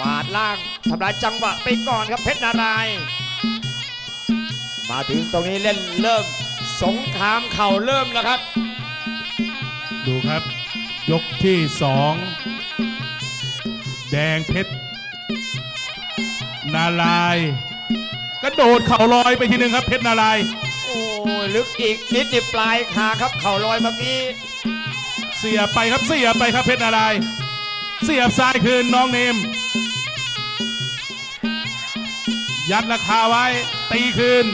วาดล่างทำลายจังหวะไปก่อนครับเพชรนารายณ์มาถึงตรงนี้เล่นเริ่มสงครามเข่าเริ่มแล้วครับ ดูครับ ยกที่สองแดงเพชรนารายณ์กระโดดเข่าลอยไปทีหนึ่งครับเพชรนารายณ์โอ้ยลึกอีกนิดนี่ปลายขาครับเข่าลอยเมื่อกี้เสียบไปครับเสียบไปครับเพชรนารายณ์เสียบซ้ายคืนน้องเนม ยัดราคาไว้ ตีคืน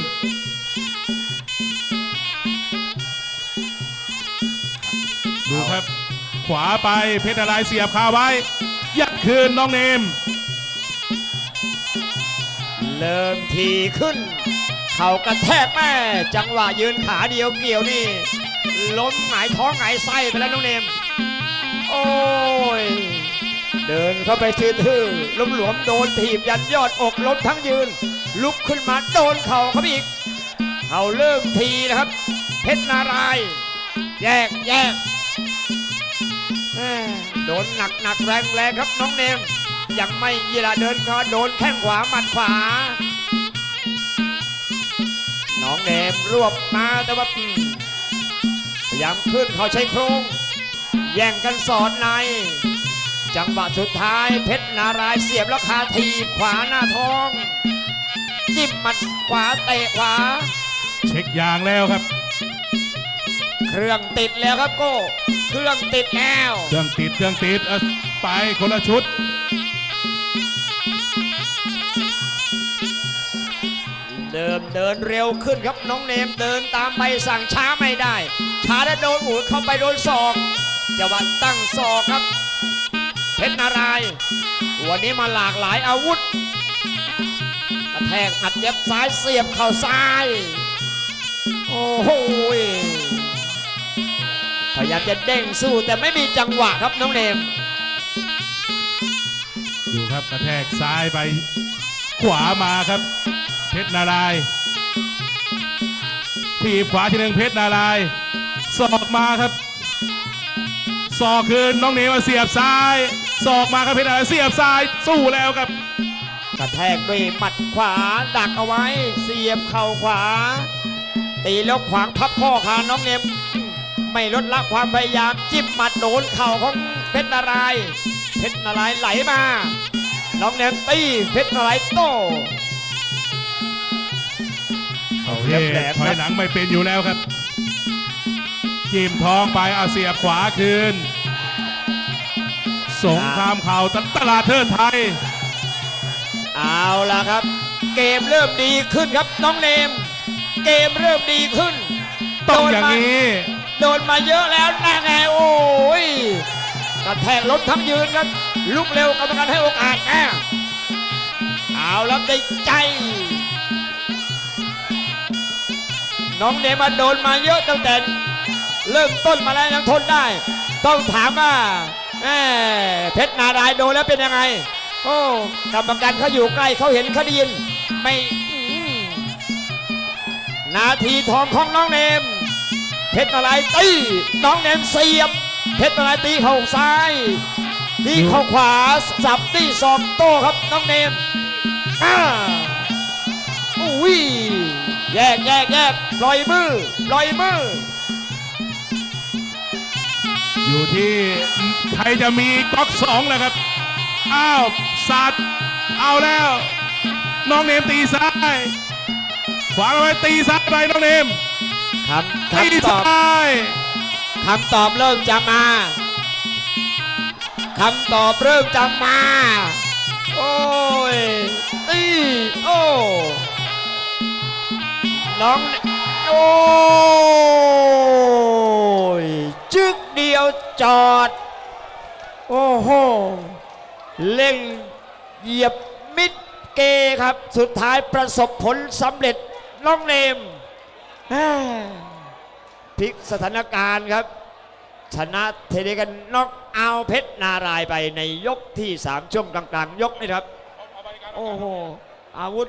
ดูครับ ขวาไปเพชรนารเสียบคาไว้ ยัดคืนน้องเนม เริ่มทีขึ้น เข่ากระแทกแม่จังหวะยืนขาเดียวเกี่ยวนี่ล้มหงายท้องหงายไส้ไปแล้วน้องเนม โอ้ย เดินเข้าไปทื่อๆล้มหลวมโดนถีบยันยอดอกล้มทั้งยืน ลุกขึ้นมาโดนเข่าครับอีกเข่าเริ่มทีนะครับ เพชรนารายแยกแยกโดนหนักหนักแรงแรงครับน้องเนมยังไม่ยีระเดินเขาโดนแข้งขวาหมัดขวา น้องเนมรวบมาแต่ว่าพยายามขึ้นเขาใช้โครง แย่งกันสอดใน จังหวะสุดท้ายเพชรนารายณ์เสียบแล้วคาทีบขวาหน้าท้องจิ้มหมัดขวาเตะขวา เช็คยางแล้วครับ เครื่องติดแล้วครับโก้เครื่องติดแล้วเครื่องติดเครื่องติดเอาไปคนละชุด เดิมเดินเร็วขึ้นครับน้องเนมเดินตามใบสั่งช้าไม่ได้ช้าแล้วโดนอูดเข้าไปโดนศอกจังหวะตั้งศอกครับเพ ชรนารายวันนี้มาหลากหลายอาวุธกระแทกอัดเย็บซ้ายเสียบเข่าซ้าย โอ้โหพยายามจะเด้งสู้แต่ไม่มีจังหวะครับน้องเนมดูครับกระแทกซ้ายไปขวามาครับ เพชรนารายณ์ทีบขวาทีหนึ่งเพชรนารายศอกมาครับศอกคืนน้องเนมมาเสียบซ้าย ศอกมาครับเพชรนารายณ์เสียบซ้ายสู้แล้วครับ กระแทกด้วยหมัดขวาดักเอาไว้ เสียบเข่าขวา ตีแล้วขวางพับข้อขาน้องเนมไม่ลดละความพยายามจิ้มหมัดโดนเข่าของเพชรนารายณ์เพชรนารายณ์ไหลมา น้องเนมตีเพชรนารายณ์โต้เอาเรีเย่ยบแหลมถอยหลังไม่เป็นอยู่แล้วครับจิ้มท้องไปเอาเสียบขวาคืน สงครามเข่าตลาดเทิดไทย เอาล่ะครับ เกมเริ่มดีขึ้นครับน้องเนม เกมเริ่มดีขึ้นต้องโดนอย่างมานี้ โดนมาเยอะแล้วน่าไงโอ้ยกระแทกล้มทั้งยืนครับลุกเร็วกรรมการให้โอกาสแน่เอาแล้วได้ใจ น้องเนมาโดนมาเยอะตั้งแต่เริ่มต้นมาแล้วยังทนได้ ต้องถามว่าแม่ เพชรนารายโดนแล้วเป็นยังไง โอ้กรรมการเขาอยู่ใกล้เขาเห็นเขาได้ยิน ไม่นาทีทองของน้องเนม เพชรนารายตีน้องเนมเสียบ เพชรนารายตีเข่าซ้ายตีเข่าขวาสับตีศอกโต้ครับน้องเนมอ้าอุ้ยแยกแยกแยกปล่อยมือปล่อยมือ อยู่ที่ใครจะมีก๊อกสองแล้วครับ อ้าวสัตว์เอาแล้ว น้องเนมตีซ้าย ขวางเอาไว้ตีซ้ายไปน้องเนมครับตีคำตอบซ้ายคำตอบเริ่มจะมาคำตอบเริ่มจะมา โอ้ยตีโอ้น้องโอ้ จอด โอ้โห เล่งเหยียบมิดเกครับ สุดท้ายประสบผลสำเร็จน้องเนมพลิกสถานการณ์ครับ ชนะเทเดกันน็อกเอาเพชรนารายไปในยกที่ 3 ช่วงกลางๆ ยกนี่ครับ โอ้โห อาวุธ